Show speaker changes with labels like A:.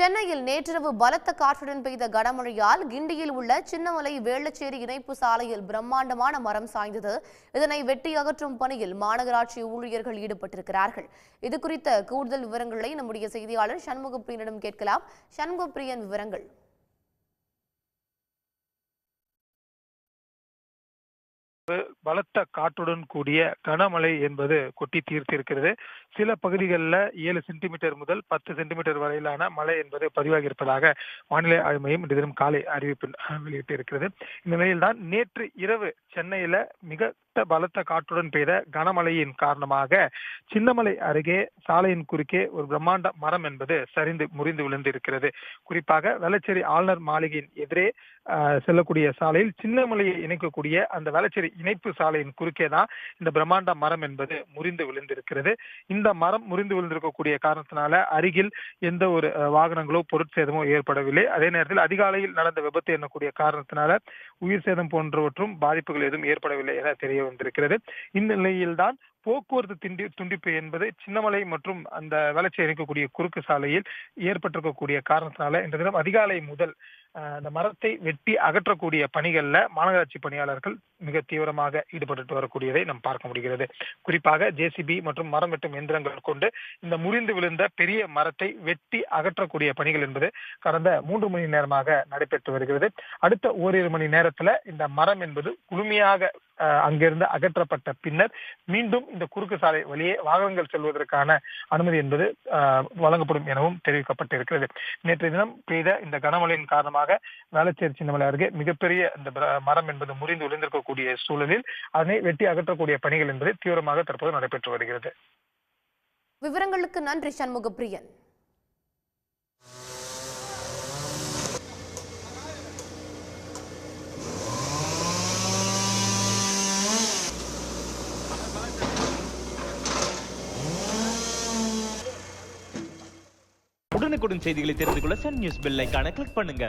A: சென்னையில் நேற்றிரவு பலத்த காற்றுடன் பெய்த கனமழையால் கிண்டியில் உள்ள சின்னமலை வேளச்சேரி இணைப்பு சாலையில் பிரம்மாண்டமான மரம் சாய்ந்தது. இதனை வெட்டி அகற்றும் பணியில் மாநகராட்சி ஊழியர்கள் ஈடுபட்டிருக்கிறார்கள். இது குறித்த கூடுதல் விவரங்களை நம்முடைய செய்தியாளர் சண்முகப்பிரியனிடம் கேட்கலாம். சண்முகப்பிரியன் விவரங்கள்.
B: பலத்த காற்றுடன் கூடிய கனமழை என்பது கொட்டி தீர்த்திருக்கிறது. சில பகுதிகளில் ஏழு சென்டிமீட்டர் முதல் பத்து சென்டிமீட்டர் வரையிலான மழை என்பது பதிவாகி இருப்பதாக வானிலை ஆய்வு மையம் இன்று தினம் காலை அறிவிப்பு வெளியிட்டு இருக்கிறது இந்த நிலையில்தான் நேற்று இரவு சென்னையில மிக பலத்த காற்றுடன் பெய்த கனமழையின் காரணமாக சின்னமலை அருகே சாலையின் குறுக்கே ஒரு பிரம்மாண்ட மரம் என்பது சரிந்து முறிந்து விழுந்து இருக்கிறது குறிப்பாக வெள்ளச்சேரி ஆளுநர் மாளிகையின் எதிரே செல்லக்கூடிய சாலையில் சின்னமலையை இணைக்கக்கூடிய அந்த வெள்ளச்சேரி இணைப்பு சாலையின் குறுக்கே தான் இந்த பிரம்மாண்ட மரம் என்பது முறிந்து விழுந்திருக்கிறது. இந்த மரம் முறிந்து விழுந்திருக்கக்கூடிய காரணத்தினால அருகில் எந்த ஒரு வாகனங்களோ பொருட்சேதமோ ஏற்படவில்லை. அதே நேரத்தில் அதிகாலையில் நடந்த விபத்து எண்ணக்கூடிய காரணத்தினால உயிர் சேதம் போன்றவற்றும் பாதிப்புகள் எதுவும் ஏற்படவில்லை என தெரிய வந்திருக்கிறது. இந்த நிலையில்தான் போக்குவரத்து திண்டி துண்டிப்பு என்பது சின்னமலை மற்றும் அந்த வளர்ச்சி இணைக்கக்கூடிய குறுக்கு சாலையில் ஏற்பட்டிருக்கக்கூடிய காரணத்தினால இன்று தினம் அதிகாலை முதல் அந்த மரத்தை வெட்டி அகற்றக்கூடிய பணிகள்ல மாநகராட்சி பணியாளர்கள் மிக தீவிரமாக ஈடுபட்டு வரக்கூடியதை நாம் பார்க்க முடிகிறது. குறிப்பாக ஜேசிபி மற்றும் மரம் வெட்டும் எந்திரங்கள் கொண்டு இந்த முறிந்து விழுந்த பெரிய மரத்தை வெட்டி அகற்றக்கூடிய பணிகள் என்பது கடந்த மூன்று மணி நேரமாக நடைபெற்று வருகிறது. அடுத்த ஓரிரு மணி நேரத்துல இந்த மரம் என்பது குழுமையாக அஹ், அங்கிருந்து அகற்றப்பட்ட பின்னர் மீண்டும் இந்த குறுக்கு சாலை வழியே வாகனங்கள் செல்வதற்கான அனுமதி என்பது வழங்கப்படும் எனவும் தெரிவிக்கப்பட்டிருக்கிறது. நேற்று தினம் பெய்த இந்த கனமழையின் காரணமாக வேளச்சேரி சின்னமலை அருகே மிகப்பெரிய இந்த மரம் என்பது முறிந்து விழுந்திருக்கக்கூடிய சூழலில் அதனை வெட்டி அகற்றக்கூடிய பணிகள் என்பது தீவிரமாக தற்போது நடைபெற்று வருகிறது.
A: விவரங்களுக்கு நன்றி சண்முகப்பிரியன்.
C: உடனுக்குடன் செய்திகளை தெரிந்து கொள்ள சன் நியூஸ் பெல் ஐகானை கிளிக் பண்ணுங்க.